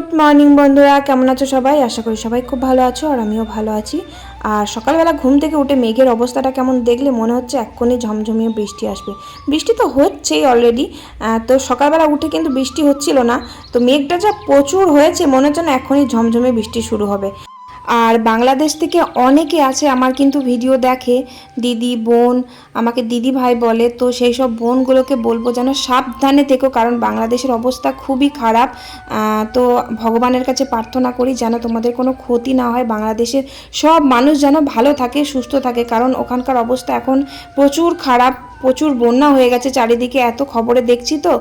Good morning বন্ধুরা, কেমন আছো সবাই? আশা করি সবাই খুব ভালো আছো আর আমিও ভালো আছি। আর সকালবেলা ঘুম থেকে উঠে মেঘের অবস্থাটা কেমন দেখলে মনে হচ্ছে এক্ষুনি ঝমঝমিয়ে বৃষ্টি আসবে। বৃষ্টি তো হচ্ছেই অলরেডি তো সকালবেলা উঠে কিন্তু বৃষ্টি হচ্ছিল না। তো মেঘটা যা প্রচুর হয়েছে, মনে হচ্ছে না এখনই ঝমঝমে বৃষ্টি শুরু হবে। আর বাংলাদেশ থেকে অনেকে আছে আমার কিন্তু ভিডিও দেখে, দিদি, বোন, আমাকে দিদি ভাই বলে, তো সেই সব বোনগুলোকে বলব যেন সাবধানে থেকো, কারণ বাংলাদেশের অবস্থা খুবই খারাপ। তো ভগবানের কাছে প্রার্থনা করি যেন তোমাদের কোনো ক্ষতি না হয়, বাংলাদেশের সব মানুষ যেন ভালো থাকে, সুস্থ থাকে, কারণ ওখানকার অবস্থা এখন প্রচুর খারাপ। প্রচুর বন্যা হয়ে গেছে চারিদিকে, এত খবরে দেখছি তো।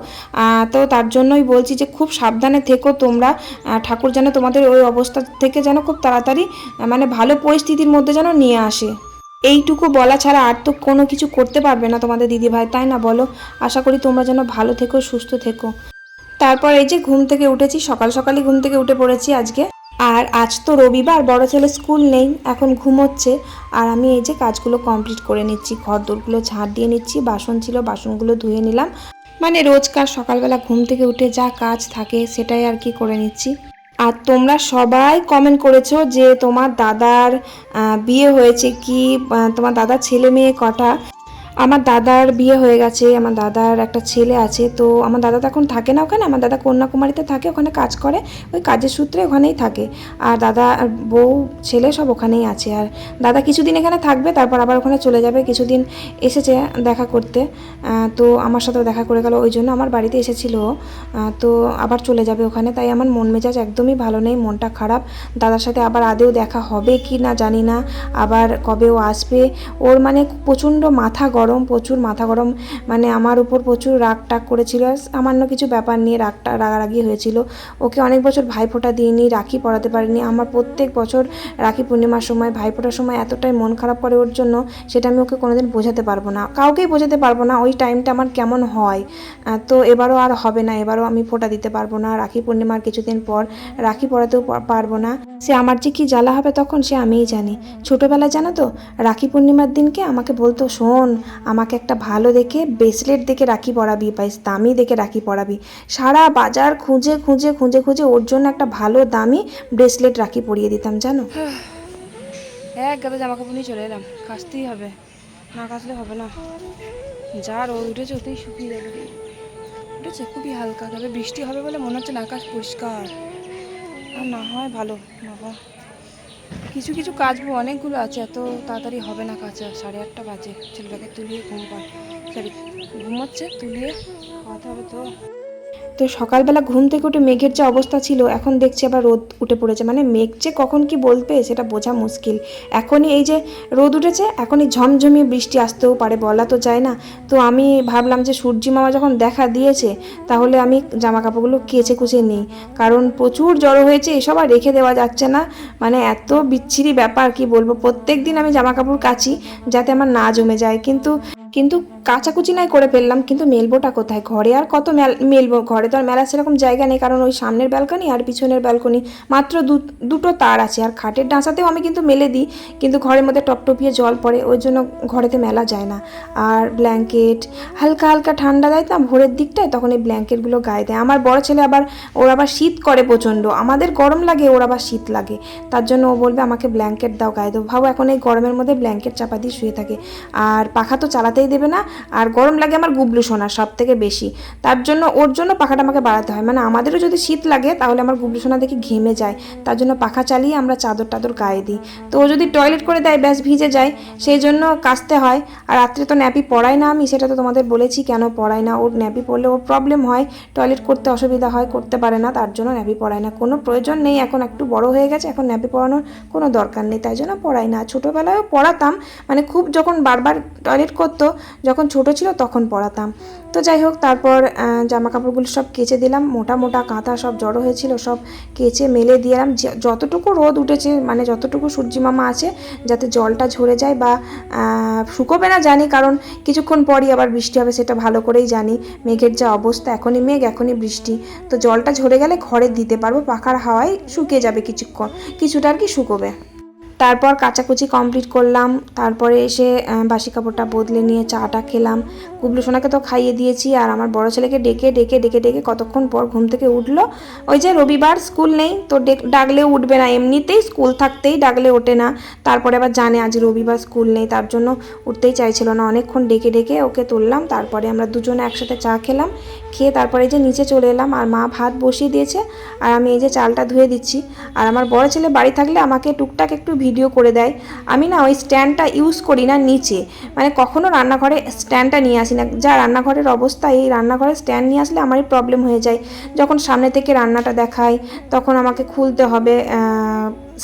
তো তার জন্যই বলছি যে খুব সাবধানে থেকো তোমরা। ঠাকুর যেন তোমাদের ওই অবস্থা থেকে যেন খুব তাড়াতাড়ি মানে ভালো পরিস্থিতির মধ্যে যেন নিয়ে আসে। এইটুকু বলা ছাড়া আর তো কোনো কিছু করতে পারবে না তোমাদের দিদিভাই, তাই না বলো? আশা করি তোমরা যেন ভালো থেকো, সুস্থ থেকো। তারপর এই যে ঘুম থেকে উঠেছি, সকাল সকালই ঘুম থেকে উঠে পড়েছি আজকে। আর আজ তো রবিবার, বড় ছেলে স্কুল নেই, এখন ঘুমোচ্ছে। আর আমি এই যে কাজগুলো কমপ্লিট করে নিচ্ছি ঘর দোরগুলো ঝাড় দিয়ে নিচ্ছি, বাসন ছিল, বাসনগুলো ধুয়ে নিলাম। মানে রোজকার সকালবেলা ঘুম থেকে উঠে যা কাজ থাকে সেটাই আর কি করে নিচ্ছি। আর তোমরা সবাই কমেন্ট করেছ যে তোমার দাদার বিয়ে হয়েছে কি তোমার দাদার ছেলে মেয়ে কটা? আমার দাদার বিয়ে হয়ে গেছে, আমার দাদার একটা ছেলে আছে, তো আমার দাদা তো এখন থাকে না ওখানে, আমার দাদা কন্যাকুমারীতে থাকে, ওখানে কাজ করে, ওই কাজের সূত্রে ওখানেই থাকে। আর দাদা আর বউ, ছেলে সব ওখানেই আছে। আর দাদা কিছুদিন এখানে থাকবে, তারপর আবার ওখানে চলে যাবে, কিছুদিন এসেছে দেখা করতে। তো আমার সাথেও দেখা করে গেল, ওই জন্য আমার বাড়িতে এসেছিল। তো আবার চলে যাবে ওখানে, তাই আমার মন মেজাজ একদমই ভালো নেই, মনটা খারাপ। দাদার সাথে আবার আদেও দেখা হবে কি না জানি না, আবার কবে ও আসবে। ওর মানে প্রচণ্ড মাথা গরম। প্রচুর মাথা গরম মানে আমার উপর প্রচুর রাগ টাগ করেছিল সামান্য কিছু ব্যাপার নিয়ে রাগটা রাগারাগি হয়েছিল। ওকে অনেক বছর ভাইফোঁটা দিইনি, রাখি পরাতে পারিনি। আমার প্রত্যেক বছর রাখি পূর্ণিমার সময় ভাইফোঁটার সময় এতটাই মন খারাপ করে ওর জন্য সেটা আমি ওকে কোনোদিন বোঝাতে পারব না। কাউকেই বোঝাতে পারব না ওই টাইমটা আমার কেমন হয়। তো এবারও আর হবে না, এবারও আমি ফোঁটা দিতে পারব না। রাখি পূর্ণিমার কিছুদিন পর রাখি পরাতেও পা- পারব না। সে আমার যে কি জ্বালা হবে তখন সে আমিই জানি। ছোটোবেলায় জানো তো, রাখি পূর্ণিমার দিনকে আমাকে বলতো, শোন আমাকে একটা ভালো দেখে ব্রেসলেট দেখে রাখি পরাবি, বা দামি দেখে রাখি পরাবি। সারা বাজার খুঁজে খুঁজে খুঁজে খুঁজে ওর জন্য একটা ভালো, দামি ব্রেসলেট রাখি পরিয়ে দিতাম, জানো? এক গাদা জামা কাপড় নিয়ে চলে এলাম। কাচতেই হবে। না কাচলে হবে না। যা রোদ উঠেছে, ওতেই শুকিয়ে যাবে। উঠেছে, খুবই হালকা। তবে বৃষ্টি হবে বলে মনে হচ্ছে না, আকাশ পরিষ্কার। আর না হয় ভালো হয় কিছু কিছু কাচবো অনেকগুলো আছে, এত তাড়াতাড়ি হবে না কাজ সাড়ে আটটা বাজে, ছেলেটাকে তুলিয়ে ঘুম পায় সরি, ঘুমোচ্ছে, তুলিয়ে খাওয়াতে হবে তো। তো সকালবেলা ঘুম থেকে উঠে মেঘের যে অবস্থা ছিল, এখন দেখছি আবার রোদ উঠে পড়েছে। মানে মেঘ যে কখন কি বলবে সেটা বোঝা মুশকিল। এখনই এই যে রোদ উঠেছে, এখনই ঝমঝমিয়ে বৃষ্টি আসতেও পারে, বলা তো যায় না। তো আমি ভাবলাম যে সূর্যি মামা যখন দেখা দিয়েছে, তাহলে আমি জামা কাপড়গুলো কেচে কুচে নিই। কারণ প্রচুর জড়ো হয়েছে, এসব আর রেখে দেওয়া যাচ্ছে না। মানে এত বিচ্ছিরি ব্যাপার, কি বলব? প্রত্যেক দিন আমি জামা কাপড় কাচি, যাতে আমার না জমে যায়। কিন্তু কিন্তু কাচাকুচি নাই করে ফেললাম, কিন্তু মেলবোটা কোথায়? ঘরে আর কত মেল- মেলবো? ঘরে তো আর মেলা সেরকম জায়গা নেই, কারণ ওই সামনের ব্যালকনি আর পিছনের ব্যালকনি। মাত্র দুটো তার আছে, আর খাটের ডাঁচাতেও আমি কিন্তু মেলে দিই, কিন্তু ঘরের মধ্যে টপটপিয়ে জল পড়ে, ওই জন্য ঘরেতে মেলা যায় না। আর ব্ল্যাঙ্কেট, হালকা হালকা ঠান্ডা দেয় তো, ভোরের দিকটায় তখন এই ব্ল্যাঙ্কেটগুলো গায়ে দেয়। আমার বড় ছেলে আবার, ওর আবার শীত করে প্রচণ্ড। আমাদের গরম লাগে, ওর আবার শীত লাগে। তার জন্য ও বলবে, আমাকে ব্ল্যাঙ্কেট দাও, গায়ে দাও। ভাবো এখন এই গরমের মধ্যে ব্ল্যাঙ্কেট চাপা দিয়ে শুয়ে থাকে। আর পাখা তো চালাতেই দেবে না, আর গরম লাগে আমার গুবলু সোনা সব থেকে বেশি। তার জন্য, ওর জন্য পাখাটা আমাকে বাড়াতে হয়। মানে আমাদেরও যদি শীত লাগে, তাহলে আমার গুবলু সোনা দেখে ঘেমে যায়। তার জন্য পাখা চালিয়ে আমরা চাদর টাদর গায়ে দিই। তো ও যদি টয়লেট করে দেয়, ব্যাস ভিজে যায়। সেই জন্য কাচতে হয়। আর রাত্রে তো ন্যাপি পড়াই না আমি, সেটা তো তোমাদের বলেছি, কেন পড়াই না? ওর ন্যাপি পড়লে ওর প্রবলেম হয়। টয়লেট করতে অসুবিধা হয়, করতে পারে না, তার জন্য ন্যাপি পড়ায় না। কোনো প্রয়োজন নেই, এখন একটু বড় হয়ে গেছে, এখন ন্যাপি পড়ানোর কোনো দরকার নেই, তাই জন্য পড়াই না। ছোটোবেলায়ও পড়াতাম মানে খুব যখন বারবার টয়লেট করতো, যখন ছোট ছিল তখন পরাতাম তো যাই হোক, তারপর জামা কাপড়গুলো সব কেচে দিলাম। মোটা মোটা কাঁথা সব জড়ো হয়েছিল, সব কেচে মেলে দিলাম যতটুকু রোদ উঠেছে মানে যতটুকু সূর্যি মামা আছে, যাতে জলটা ঝরে যায় বা শুকোবে না জানি, কারণ কিছুক্ষণ পরই আবার বৃষ্টি হবে, সেটা ভালো করেই জানি। মেঘের যা অবস্থা, এখনই মেঘ, এখনই বৃষ্টি। তো জলটা ঝরে গেলে ঘরে দিতে পারব, পাখার হাওয়ায় শুকিয়ে যাবে কিছুক্ষণ, কিছুটা আর কি শুকোবে। তারপর কাচাকুচি কমপ্লিট করলাম, তারপরে এসে বাসি কাপড়টা বদলে নিয়ে চাটা খেলাম। কুবলু সোনাকে তো খাইয়ে দিয়েছি, আর আমার বড় ছেলেকে ডেকে ডেকে ডেকে ডেকে কতক্ষণ পর ঘুম থেকে উঠল? ওই যে রবিবার স্কুল নেই, তো ডেক- ডাকলে উঠবে না, এমনিতেই স্কুল থাকতেই ডাকলে ওঠে না। তারপরে আবার জানে আজ রবিবার স্কুল নেই, তার জন্য উঠতেই চাইছিল না। অনেকক্ষণ ডেকে ডেকে ওকে তুললাম, তারপরে আমরা দুজনে একসাথে চা খেলাম, খেয়ে তারপরে যে নিচে চলে এলাম, আর মা ভাত বসিয়ে দিয়েছে, আর আমি এই যে চালটা ধুয়ে দিচ্ছি। আর আমার বড় ছেলে বাড়ি থাকলে আমাকে টুকটাক একটু করে দেয়। আমি না ওই স্ট্যান্ডটা ইউজ করি না নিচে। মানে কখনো রান্নাঘরে স্ট্যান্ডটা নিয়ে আসি না। যা রান্নাঘরের অবস্থা, এই রান্নাঘরে স্ট্যান্ড নিয়ে আসলে আমারই প্রবলেম হয়ে যায়। যখন সামনে থেকে রান্নাটা দেখায় তখন আমাকে খুলতে হবে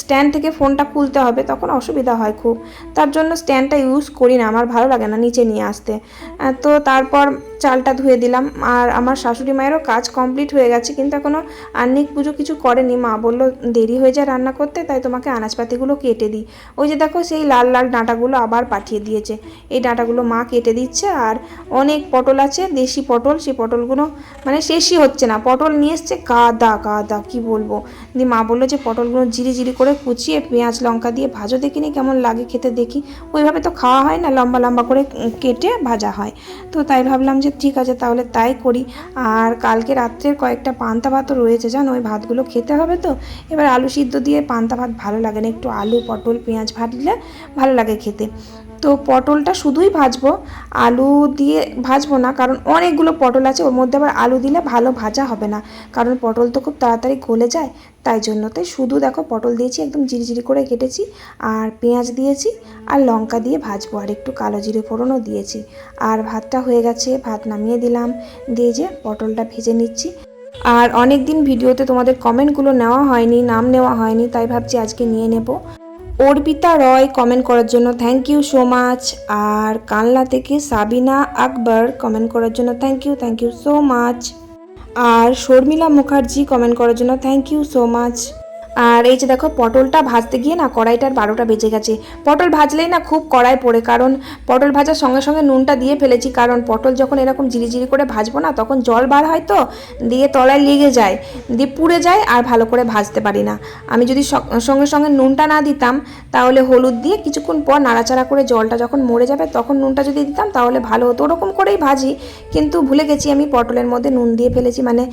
স্ট্যান্ড থেকে ফোনটা খুলতে হবে, তখন অসুবিধা হয় খুব। তার জন্য স্ট্যান্ডটা ইউজ করি না। আমার ভালো লাগে না নিচে নিয়ে আসতে। তো তারপর চালটা ধুয়ে দিলাম। আর আমার শাশুড়ি মায়েরও কাজ কমপ্লিট হয়ে গেছে, কিন্তু এখনও আর্নিক পুজো কিছু করেনি। মা বলল, দেরি হয়ে যায় রান্না করতে, তাই তোমাকে আনাজপাতিগুলো কেটে দিই। ওই যে দেখো, সেই লাল লাল ডাঁটাগুলো আবার পাঠিয়ে দিয়েছে। এই ডাঁটাগুলো মা কেটে দিচ্ছে, আর অনেক পটল আছে, দেশি পটল সেই পটলগুলো মানে শেষই হচ্ছে না। পটল নিয়ে এসছে, কাদা কাদা, কি বলব? দিয়ে মা বলল যে, পটলগুলো জিরি জিরি করে কুচিয়ে, পেঁয়াজ, লঙ্কা দিয়ে ভাজো দেখিনি কেমন লাগে খেতে, দেখি। ওইভাবে তো খাওয়া হয় না, লম্বা লম্বা করে কেটে ভাজা হয়। তো তাই ভাবলাম যে ঠিক আছে, তাহলে তাই করি। আর কালকে রাত্রের কয়েকটা পান্তা ভাতও রয়েছে, জানো? ওই ভাতগুলো খেতে হবে তো? এবার আলু সিদ্ধ দিয়ে পান্তা ভাত ভালো লাগে না। একটু আলু, পটল, পেঁয়াজ ভাজলে ভালো লাগে খেতে। তো পটলটা শুধুই ভাজবো, আলু দিয়ে ভাজবো না, কারণ অনেকগুলো পটল আছে, ওর মধ্যে আবার আলু দিলে ভালো ভাজা হবে না, কারণ পটল তো খুব তাড়াতাড়ি গলে যায়, তাই জন্য তাই শুধু দেখো পটল দিয়েছি, একদম জিরিজিরি করে কেটেছি, আর পেঁয়াজ দিয়েছি, আর লঙ্কা দিয়ে ভাজবো, আর একটু কালো জিরে ফোড়নও দিয়েছি, আর ভাতটা হয়ে গেছে, ভাত নামিয়ে দিলাম, দিয়ে যে পটলটা ভেজে নিচ্ছি, আর অনেক দিন ভিডিওতে তোমাদের কমেন্টগুলো নেওয়া হয়নি, নাম নেওয়া হয়নি, তাই ভাবছি আজকে নিয়ে নেব অর্পিতা রয় কমেন্ট করার জন্য থ্যাংক ইউ সো মাচ আর কানলা থেকে সাবিনা আকবর কমেন্ট করার জন্য thank you thank you so much R Sharmila Mukherjee comment করার জন্য থ্যাংক ইউ সো মাচ আর এই যে দেখো, পটলটা ভাজতে গিয়ে না কড়াইটার বারোটা বেজে গেছে। পটল ভাজলেই না খুব কড়াই পড়ে, কারণ পটল ভাজার সঙ্গে সঙ্গে নুনটা দিয়ে ফেলেছি, কারণ পটল যখন এরকম জিরিজিরি করে ভাজবো না, তখন জল বার হয় তো, দিয়ে তলায় লেগে যায়, দিয়ে পুড়ে যায় আর ভালো করে ভাজতে পারি না। আমি যদি সঙ্গে সঙ্গে নুনটা না দিতাম, তাহলে হলুদ দিয়ে কিছুক্ষণ পর নাড়াচাড়া করে জলটা যখন মরে যাবে, তখন নুনটা যদি দিতাম, তাহলে ভালো হতো। ওরকম করেই ভাজি, কিন্তু ভুলে গেছি আমি পটলের মধ্যে নুন দিয়ে ফেলেছি মানে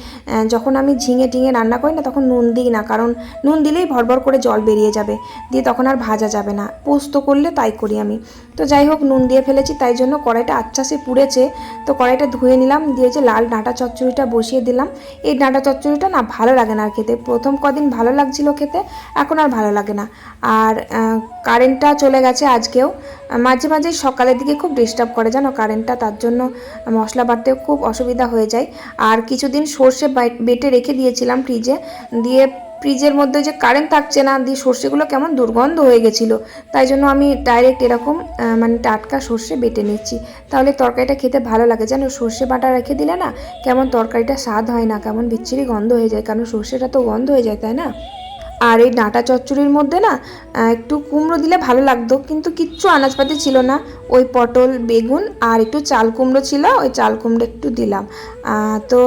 যখন আমি ঝিঙে টিঙে রান্না করি না, তখন নুন দিই না, কারণ নুন দিলেই ভরভর করে জল বেরিয়ে যাবে। দিয়ে তখন আর ভাজা যাবে না। পোস্ত করলে তাই করি আমি। তো যাই হোক, নুন দিয়ে ফেলেছি, তাই জন্য কড়াইটা আচ্ছা সে পুড়েছে। তো কড়াইটা ধুয়ে নিলাম, দিয়ে যে লাল ডাঁটা চচ্চড়িটা বসিয়ে দিলাম। এই ডাঁটা চচ্চড়িটা না ভালো লাগে না আর খেতে। প্রথম কদিন ভালো লাগছিল খেতে, এখন আর ভালো লাগে না। আর কারেন্টটা চলে গেছে আজকেও। মাঝে মাঝে সকালের দিকে খুব ডিস্টার্ব করে, জানো? কারেন্টটা তার জন্য মশলা বাটতেও খুব অসুবিধা হয়ে যায়। আর কিছুদিন সর্ষে বেটে রেখে দিয়েছিলাম ফ্রিজে দিয়ে ফ্রিজের মধ্যে যে কারেন্ট থাকছে না, দিয়ে সর্ষেগুলো কেমন দুর্গন্ধ হয়ে গেছিল। তাই জন্য আমি ডাইরেক্ট এরকম মানে টাটকা সর্ষে বেটে নিচ্ছি। তাহলে তরকারিটা খেতে ভালো লাগে। জানো, সর্ষে বাটা রেখে দিলে না, কেমন তরকারিটা স্বাদ হয় না, কেমন বিচ্ছিরি গন্ধ হয়ে যায়। কারণ সর্ষেটা তো গন্ধ হয়ে যায়, তাই না? আর এই ডাঁটা চচ্চড়ির মধ্যে না একটু কুমড়ো দিলে ভালো লাগতো, কিন্তু কিচ্ছু আনাজপাতি ছিল না। ওই পটল, বেগুন আর একটু চাল কুমড়ো ছিল, ওই চাল কুমড়ো একটু দিলাম। তো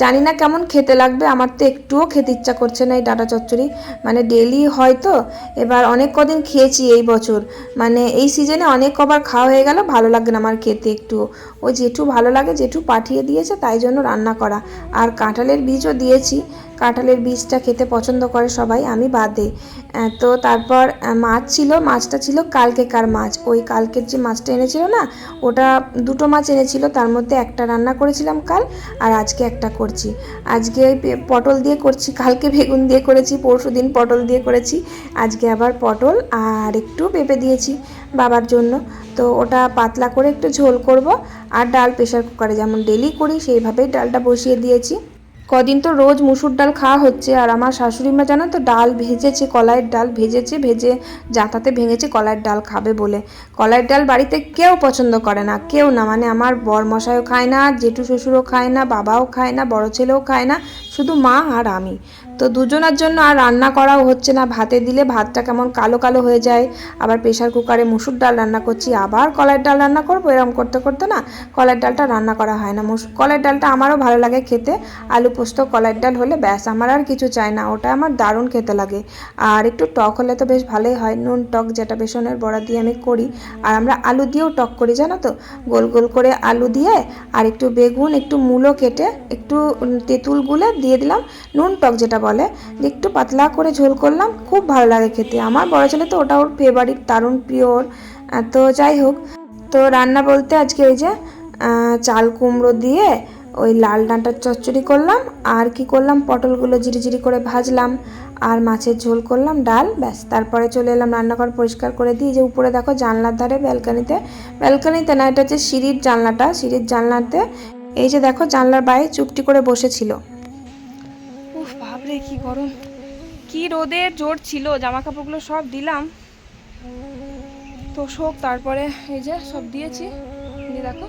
জানি না কেমন খেতে লাগবে, আমার তো একটুও খেতে ইচ্ছা করছে না এই ডাঁটা চচ্চড়ি। মানে ডেলি হয় তো এবার অনেক কদিন খেয়েছি এই বছর। মানে এই সিজনে অনেক কবার খাওয়া হয়ে গেল, ভালো লাগে না আমার খেতে একটু। ওই জেঠু ভালো লাগে জেঠু পাঠিয়ে দিয়েছে, তাই জন্য রান্না করা। আর কাঁঠালের বীজও দিয়েছি। কাঁঠালের বীজটা খেতে পছন্দ করে সবাই, আমি বাদে। তো তারপর মাছ ছিল, মাছটা ছিল কালকেকার মাছ। ওই কালকের যে মাছটা এনেছিল না, ওটা দুটো মাছ এনেছিল, তার মধ্যে একটা রান্না করেছিলাম কাল, আর আজকে একটা করছি। আজকে পটল দিয়ে করছি, কালকে বেগুন দিয়ে করেছি, পরশু দিন পটল দিয়ে করেছি। আজকে আবার পটল আর একটু পেঁপে দিয়েছি বাবার জন্য। তো ওটা পাতলা করে একটু ঝোল করব, আর ডাল প্রেশার কুকারে যেমন ডেলি করি, সেইভাবেই ডালটা বসিয়ে দিয়েছি। কদিন তো রোজ মুসুর ডাল খাওয়া হচ্ছে, আর আমার শাশুড়ি মা জানো তো ডাল ভেজেছে, কলাইয়ের ডাল ভেজেছে, ভেজে জাঁতাতে ভেঙেছে, কলাইয়ের ডাল খাবে বলে। কলাইয়ের ডাল বাড়িতে কেউ পছন্দ করে না, কেউ না। মানে আমার বর মশাইও খায় না, জেঠু শ্বশুরও খায় না, বাবাও খায় না, বড় ছেলেও খায় না শুধু মা আর আমি। তো দুজনের জন্য আর রান্না করাও হচ্ছে না। ভাতে দিলে ভাতটা কেমন কালো কালো হয়ে যায়। আবার প্রেশার কুকারে মুসুর ডাল রান্না করছি। আবার কলার ডাল রান্না করব এরকম করতে করতে না কলার ডালটা রান্না করা হয় না। মুস কলাইয়ের ডালটা আমারও ভালো লাগে খেতে। আলু পোস্ত কলার ডাল হলে ব্যাস, আমার আর কিছু চাই না। ওটা আমার দারুণ খেতে লাগে। আর একটু টক হলে তো বেশ ভালোই হয়। নুন টক যেটা বেসনের বড়া দিয়ে আমি করি। আর আমরা আলু দিয়েও টক করি, জানো তো? গোল গোল করে আলু দিয়ে আর একটু বেগুন, একটু মূলো কেটে একটু তেঁতুল গুলে দিয়ে দিলাম নুন টক যেটা বলে। একটু পাতলা করে ঝোল করলাম খুব ভালো লাগে খেতে। আমার বড় ছেলে তো ওটা ওর ফেভারিট দারুণ পিওর তো যাই হোক তো রান্না বলতে আজকে ওই যে চাল কুমড়ো দিয়ে ওই লাল ডাঁটার চচ্চড়ি করলাম আর কি করলাম পটলগুলো জিরিজিরি করে ভাজলাম আর মাছের ঝোল করলাম ডাল ব্যাস। তারপরে চলে এলাম রান্নাঘর পরিষ্কার করে দিয়ে যে উপরে দেখো জানলার ধারে ব্যালকানিতে। ব্যালকানিতে না এটা হচ্ছে সিঁড়ির জানলাটা। সিঁড়ির জানলাতে এই যে দেখো জানলার বাইরে চুপটি করে বসেছিল। বাপরে, কি গরম। কি রোদের জোর ছিল জামা কাপড়গুলো সব দিলাম। তো শোক, তারপরে এই যে সব দিয়েছি। দিয়ে দেখো,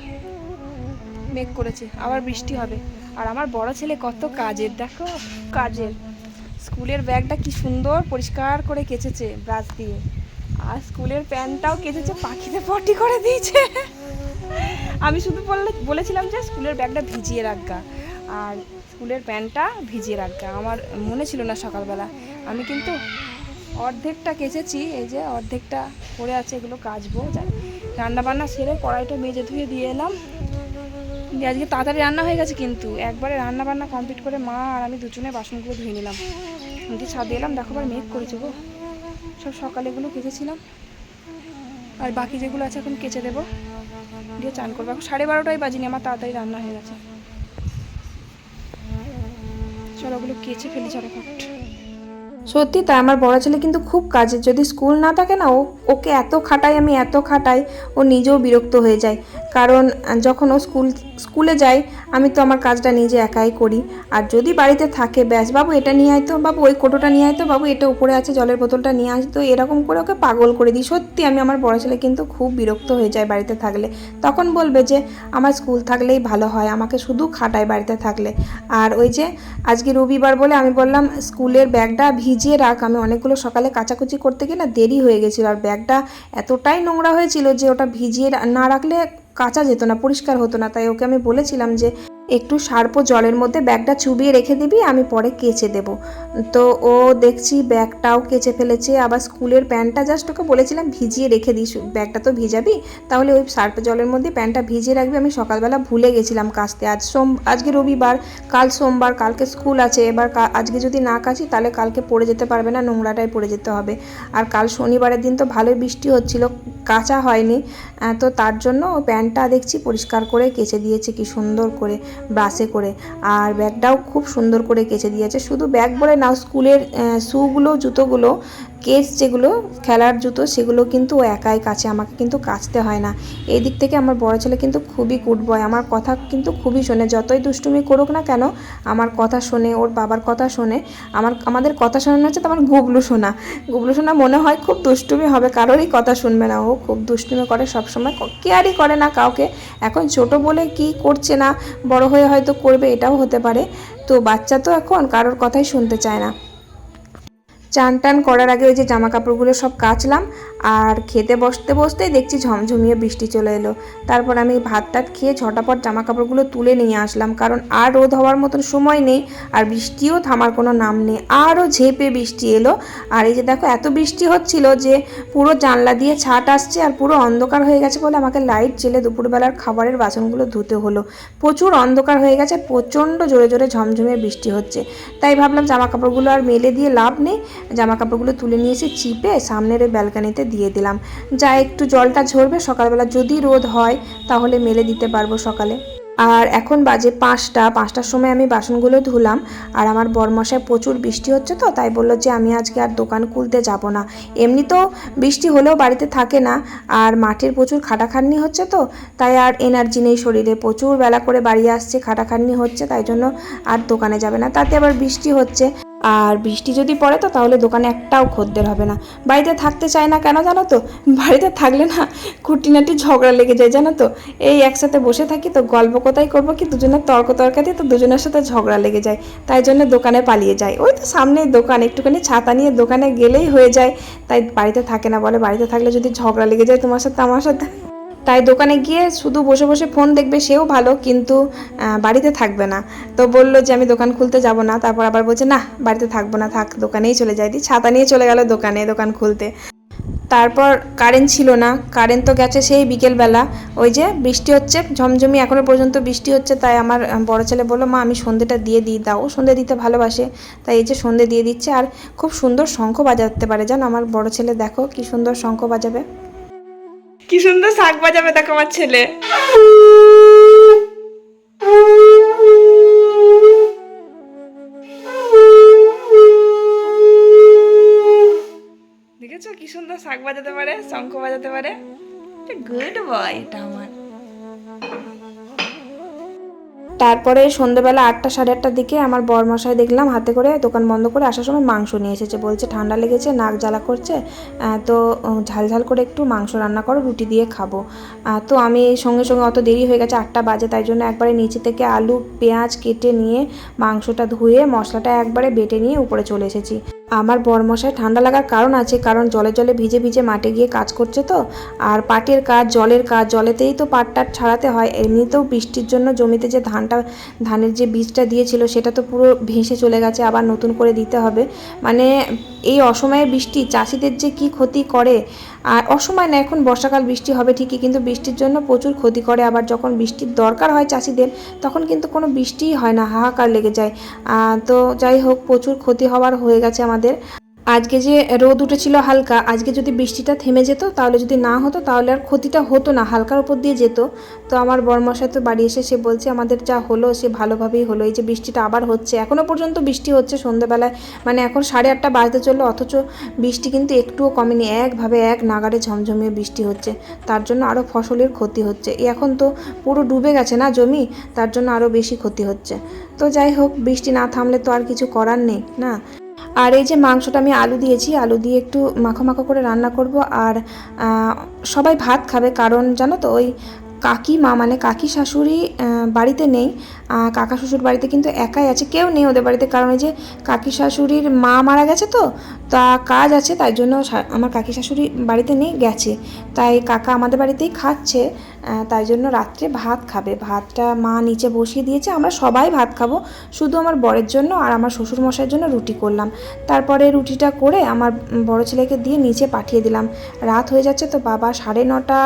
মেঘ করেছে, আবার বৃষ্টি হবে। আর আমার বড় ছেলে কত কাজের, দেখো কাজের। স্কুলের ব্যাগটা কি সুন্দর পরিষ্কার করে কেচেছে ব্রাশ দিয়ে। আর স্কুলের প্যান্টটাও কেচেছে, পাখিতে পটি করে দিয়েছে। আমি শুধু বললে, বলেছিলাম যে স্কুলের ব্যাগটা ভিজিয়ে রাখগা। আর স্কুলের প্যান্টটা ভিজিয়ে রাখগা আমার মনে ছিল না সকালবেলা। আমি কিন্তু অর্ধেকটা কেচেছি, এই যে অর্ধেকটা পড়ে আছে, এগুলো কাচবো। যাই রান্না বান্না সেরে কড়াইটা মেজে ধুয়ে দিয়ে এলাম। দিয়ে আজকে তাড়াতাড়ি রান্না হয়ে গেছে কিন্তু। একবারে রান্না বান্না কমপ্লিট করে মা আর আমি দুজনে বাসনগুলো ধুয়ে নিলাম। দিয়ে ছাদে এলাম, দেখো আবার মেঘ করেছে গো। সব সকালেগুলো কেচেছিলাম। আর বাকি যেগুলো আছে এখন কেচে দেবো। দিয়ে চান করব। এখন সাড়ে বারোটাই বাজিনি, আমার তাড়াতাড়ি রান্না হয়ে গেছে। চলো ওগুলো কেচে ফেলি চটাফট সত্যি তাই আমার বড় ছেলে কিন্তু খুব কাজের যদি স্কুল না থাকে না, ও, ওকে এত খাটাই, আমি এত খাটাই, ও নিজেও বিরক্ত হয়ে যায়। কারণ যখন ও স্কুল, স্কুলে যায়, আমি তো আমার কাজটা নিজে একাই করি। আর যদি বাড়িতে থাকে, ব্যাস, বাবু, এটা নিয়ে আয় তো, বাবু, ওই কোটোটা নিয়ে আয় তো, বাবু, এটা উপরে আছে, জলের বোতলটা নিয়ে আসতো এরকম করে ওকে পাগল করে দিই। সত্যি, আমি আমার বড় ছেলে কিন্তু খুব বিরক্ত হয়ে যায় বাড়িতে থাকলে। তখন বলবে যে, আমার স্কুল থাকলেই ভালো হয়, আমাকে শুধু খাটায় বাড়িতে থাকলে। আর ওই যে, আজকে রবিবার বলে আমি বললাম, স্কুলের ব্যাগটা ভিজিয়ে রাখ। আমি অনেকগুলো সকালে কাচাকুচি করতে গিয়ে না দেরি হয়ে গেছিল আর ব্যাগটা এতটাই নোংরা হয়েছিল যে ওটা ভিজিয়ে না রাখলে কাঁচা যেত না, পরিষ্কার হতো না। তাই ওকে আমি বলেছিলাম যে একটু সার্প জলের মধ্যে ব্যাগটা চুবিয়ে রেখে দিবি, আমি পরে কেচে দেব। তো ও দেখছি ব্যাগটাও কেচে ফেলেছে, আবার স্কুলের প্যান্টটা জাস্ট ওকে বলেছিলাম ভিজিয়ে রেখে দিস, ব্যাগটা তো ভিজাবি, তাহলে ওই সার্প জলের মধ্যে প্যান্টটা ভিজিয়ে রাখবি, আমি সকালবেলা ভুলে গেছিলাম কাচতে। আজ সোম, আজকে রবিবার, কাল সোমবার, কালকে স্কুল আছে, এবার আজকে যদি না কাচি, তাহলে কালকে পড়ে যেতে পারবে না, নোংরাটাই পড়ে যেতে হবে। আর কাল শনিবারের দিন তো ভালোই বৃষ্টি হচ্ছিল, কাঁচা হয়নি তো তার জন্য প্যান্টটা দেখছি পরিষ্কার করে কেচে দিয়েছে, কি সুন্দর করে। ব্রাশে করে। আর ব্যাগটাও খুব সুন্দর করে কেচে দিয়েছে। শুধু ব্যাগ বলে না, স্কুলের শুগুলো জুতোগুলো কেস যেগুলো, খেলার জুতো, সেগুলো কিন্তু ও একাই কাছে, আমাকে কিন্তু কাচতে হয় না। এই দিক থেকে আমার বড় ছেলে কিন্তু খুবই কুড বয় আমার কথা কিন্তু খুবই শোনে, যতই দুষ্টুমি করুক না কেন, আমার কথা শোনে, ওর বাবার কথা শোনে, আমার, আমাদের কথা শোনানো হচ্ছে তো আমার গুবলু শোনা গুবলু শোনা মনে হয় খুব দুষ্টুমি হবে, কারোরই কথা শুনবে না, ও খুব দুষ্টুমি করে সবসময় কেয়ারই করে না কাউকে। এখন ছোট বলে কি করছে না, বড় হয়ে হয়তো করবে, এটাও হতে পারে। তো বাচ্চা তো এখন কারোর কথাই শুনতে চায় না। চান টান করার আগে ওই যে জামা কাপড়গুলো সব কাচলাম আর খেতে বসতে বসতেই দেখছি ঝমঝমিয়ে বৃষ্টি চলে এলো। তারপর আমি ভাত টাত খেয়ে ঝটাপট জামা কাপড়গুলো তুলে নিয়ে আসলাম, কারণ আর রোদ হওয়ার মতন সময় নেই আর বৃষ্টিও থামার কোনো নাম নেই। আরও ঝেপে বৃষ্টি এলো আর এই যে দেখো, এত বৃষ্টি হচ্ছিল যে পুরো জানলা দিয়ে ছাট আসছে আর পুরো অন্ধকার হয়ে গেছে বলে আমাকে লাইট জেলে দুপুরবেলার খাবারের বাসনগুলো ধুতে হলো। প্রচুর অন্ধকার হয়ে গেছে, প্রচণ্ড জোরে জোরে ঝমঝমে বৃষ্টি হচ্ছে। তাই ভাবলাম জামা কাপড়গুলো আর মেলে দিয়ে লাভ নেই জামা কাপড়গুলো তুলে নিয়ে এসে চিপে সামনের ওই ব্যালকানিতে দিয়ে দিলাম। যা একটু জলটা ঝরবে, সকালবেলা যদি রোদ হয় তাহলে মেলে দিতে পারব সকালে। আর এখন বাজে পাঁচটা, পাঁচটার সময় আমি বাসনগুলো ধুলাম আর আমার বরমশায় প্রচুর বৃষ্টি হচ্ছে তো, তাই বলল যে আমি আজকে আর দোকান খুলতে যাব না। এমনি তো বৃষ্টি হলেও বাড়িতে থাকে না আর মাঠের প্রচুর খাটাখাটনি হচ্ছে তো, তাই আর এনার্জি নেই শরীরে। প্রচুর বেলা করে বাড়ি আসছে, খাটাখাটনি হচ্ছে, তাই জন্য আর দোকানে যাবে না। তাতে আবার বৃষ্টি হচ্ছে। আর বৃষ্টি যদি পড়ে তো তাহলে দোকানে একটাও খদ্দের হবে না। বাড়িতে থাকতে চায় না কেন জানো তো? বাড়িতে থাকলে না খুঁটিনাটি ঝগড়া লেগে যায় জানো তো? এই একসাথে বসে থাকি তো গল্প কোথায় করব কি দুজনের তর্ক তরকারি তো দুজনের সাথে ঝগড়া লেগে যায়। তাই জন্য দোকানে পালিয়ে যায়। ওই তো সামনেই দোকান, একটুখানি ছাতা নিয়ে দোকানে গেলেই হয়ে যায়। তাই বাড়িতে থাকে না বলে বাড়িতে থাকলে যদি ঝগড়া লেগে যায় তোমার সাথে, আমার সাথে। তাই দোকানে গিয়ে শুধু বসে বসে ফোন দেখবে, সেও ভালো, কিন্তু বাড়িতে থাকবে না। তো বলল যে, আমি দোকান খুলতে যাব না। তারপর আবার বলছে, না, বাড়িতে থাকব না, থাক, দোকানেই চলে যাই। দি ছাতা নিয়ে চলে গেল দোকানে, দোকান খুলতে। তারপর কারেন্ট ছিল না কারেন্ট তো গেছে সেই বিকেলবেলা। ওই যে বৃষ্টি হচ্ছে, ঝমঝমি এখনও পর্যন্ত বৃষ্টি হচ্ছে, তাই আমার বড় ছেলে বলল, মা, আমি সন্ধেটা দিয়ে দিই, দাও। সন্ধে দিতে ভালোবাসে, তাই এই যে সন্ধে দিয়ে দিচ্ছে। আর খুব সুন্দর শঙ্খ বাজাতে পারে, জানো? আমার বড় ছেলে, দেখো কি সুন্দর শঙ্খ বাজাবে। কি সুন্দর শাক বাজাবে দেখো আমার ছেলে। দেখেছ কি সুন্দর শাক বাজাতে পারে, শঙ্খ বাজাতে পারে? গুড বয় এটা আমার। তারপরে সন্ধ্যেবেলা আটটা, সাড়ে আটটার দিকে আমার বরমশাই দেখলাম হাতে করে দোকান বন্ধ করে আসার সময় মাংস নিয়ে এসেছে। বলছে, ঠান্ডা লেগেছে, নাক জ্বালা করছে তো ঝাল ঝাল করে একটু মাংস রান্না করো, রুটি দিয়ে খাব। তো আমি সঙ্গে সঙ্গে অত দেরি হয়ে গেছে, আটটা বাজে, তাই জন্য একবারে নিচে থেকে আলু, পেঁয়াজ কেটে নিয়ে মাংসটা ধুয়ে মশলাটা একবারে বেটে নিয়ে উপরে চলে এসেছি। আমার বরমশায় ঠান্ডা লাগার কারণ আছে, কারণ জলে জলে ভিজে ভিজে মাঠে গিয়ে কাজ করছে তো। আর পাটের কাজ, জলের কাজ, জলেতেই তো পাট টাট ছাড়াতে হয়। এমনিতেও বৃষ্টির জন্য জমিতে যে ধানটা, ধানের যে বীজটা দিয়েছিল, সেটা তো পুরো ভেসে চলে গেছে, আবার নতুন করে দিতে হবে। মানে এই অসময়ে বৃষ্টি, চাষিদের যে কি ক্ষতি করে আর অসময় না, এখন বর্ষাকাল, বৃষ্টি হবে ঠিকই, কিন্তু বৃষ্টির জন্য প্রচুর ক্ষতি করে। আবার যখন বৃষ্টির দরকার হয় চাষিদের, তখন কিন্তু কোনো বৃষ্টিই হয় না, হাহাকার লেগে যায়। তো যাই হোক, প্রচুর ক্ষতি হওয়ার হয়ে গেছে আমাদের। আজকে যে রোদ উঠেছিল হালকা, আজকে যদি বৃষ্টিটা থেমে যেত, তাহলে যদি না হতো, তাহলে আর ক্ষতিটা হতো না, হালকার উপর দিয়ে যেত। তো আমার বরমশাই তো বাড়ি এসে সে বলছে, আমাদের যা হলো, সে ভালোভাবেই হলো। এই যে বৃষ্টিটা আবার হচ্ছে এখনও পর্যন্ত বৃষ্টি হচ্ছে সন্ধ্যেবেলায়। মানে এখন সাড়ে আটটা বাজতে চলল, অথচ বৃষ্টি কিন্তু একটুও কমেনি, একভাবে এক নাগারে ঝমঝমিয়ে বৃষ্টি হচ্ছে। তার জন্য আরও ফসলের ক্ষতি হচ্ছে। এখন তো পুরো ডুবে গেছে না জমি, তার জন্য আরও বেশি ক্ষতি হচ্ছে। তো যাই হোক, বৃষ্টি না থামলে তো আর কিছু করার নেই, না? আর এই যে মাংসটা আমি আলু দিয়েছি, আলু দিয়ে একটু মাখো মাখো করে রান্না করব। আর সবাই ভাত খাবে, কারণ জানো তো ওই কাকিমা মানে কাকি শাশুড়ি বাড়িতে নেই। কাকা শ্বশুর বাড়িতে কিন্তু একাই আছে, কেউ নেই ওদের বাড়িতে। কারণ ওই যে কাকি শাশুড়ির মা মারা গেছে তো, তা কাজ আছে, তাই জন্য আমার কাকি শাশুড়ি বাড়িতে নেই, গেছে। তাই কাকা আমাদের বাড়িতেই খাচ্ছে তাই জন্য রাত্রে ভাত খাবে। ভাতটা মা নিচে বসিয়ে দিয়েছে, আমরা সবাই ভাত খাব। শুধু আমার বরের জন্য আর আমার শ্বশুর মশাইয়ের জন্য রুটি করলাম। তারপরে রুটিটা করে আমার বড় ছেলেকে দিয়ে নিচে পাঠিয়ে দিলাম। রাত হয়ে যাচ্ছে তো বাবা সাড়ে নটা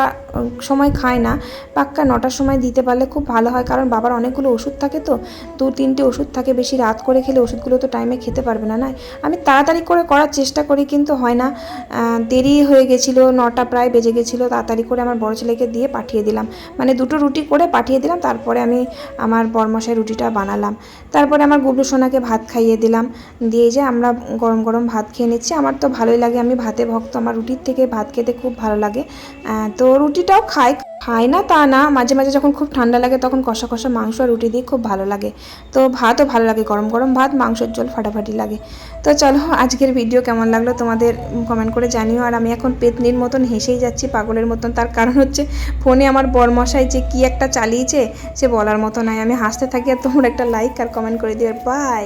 সময় খায় না। পাক্কা নটার সময় দিতে পারলে খুব ভালো হয়, কারণ বাবার অনেকগুলো ওষুধ থাকে তো? দু, তিনটে ওষুধ থাকে বেশি রাত করে খেলে ওষুধগুলো তো টাইমে খেতে পারবে না না? আমি তাড়াতাড়ি করে করার চেষ্টা করি কিন্তু হয় না। দেরি হয়ে গেছিল, নটা প্রায় বেজে গেছিল, তাড়াতাড়ি করে আমার বড় ছেলেকে দিয়ে পাঠিয়ে দিলাম। মানে দুটো রুটি করে পাঠিয়ে দিলাম, তারপরে আমি আমার বরমশাই রুটিটা বানালাম। তারপরে আমার গুবলু সোনাকে ভাত খাইয়ে দিলাম। দিয়ে যে আমরা গরম গরম ভাত খেয়ে নিচ্ছি, আমার তো ভালোই লাগে, আমি ভাতে ভক্ত, আমার রুটির থেকে ভাত খেতে খুব ভালো লাগে। তো রুটিটাও খাই। খাই না তা না। মাঝে মাঝে যখন খুব ঠান্ডা লাগে তখন কষা কষা মাংস আর রুটি দিয়ে খুব ভালো লাগে। তো ভাতও ভালো লাগে, গরম গরম ভাত, মাংসের ঝোল ফাটাফাটি লাগে। তো চলো, আজকের ভিডিও কেমন লাগল তোমাদের কমেন্ট করে জানিও। আর আমি এখন পেতনির মতন হেসেই যাচ্ছি, পাগলের মতন। তার কারণ হচ্ছে ফোনে আমার বরমশাই যে কি একটা চালিয়েছে, সে বলার মতো নাই। আমি হাসতে থাকি আর তোমরা একটা লাইক আর কমেন্ট করে দিও। বাই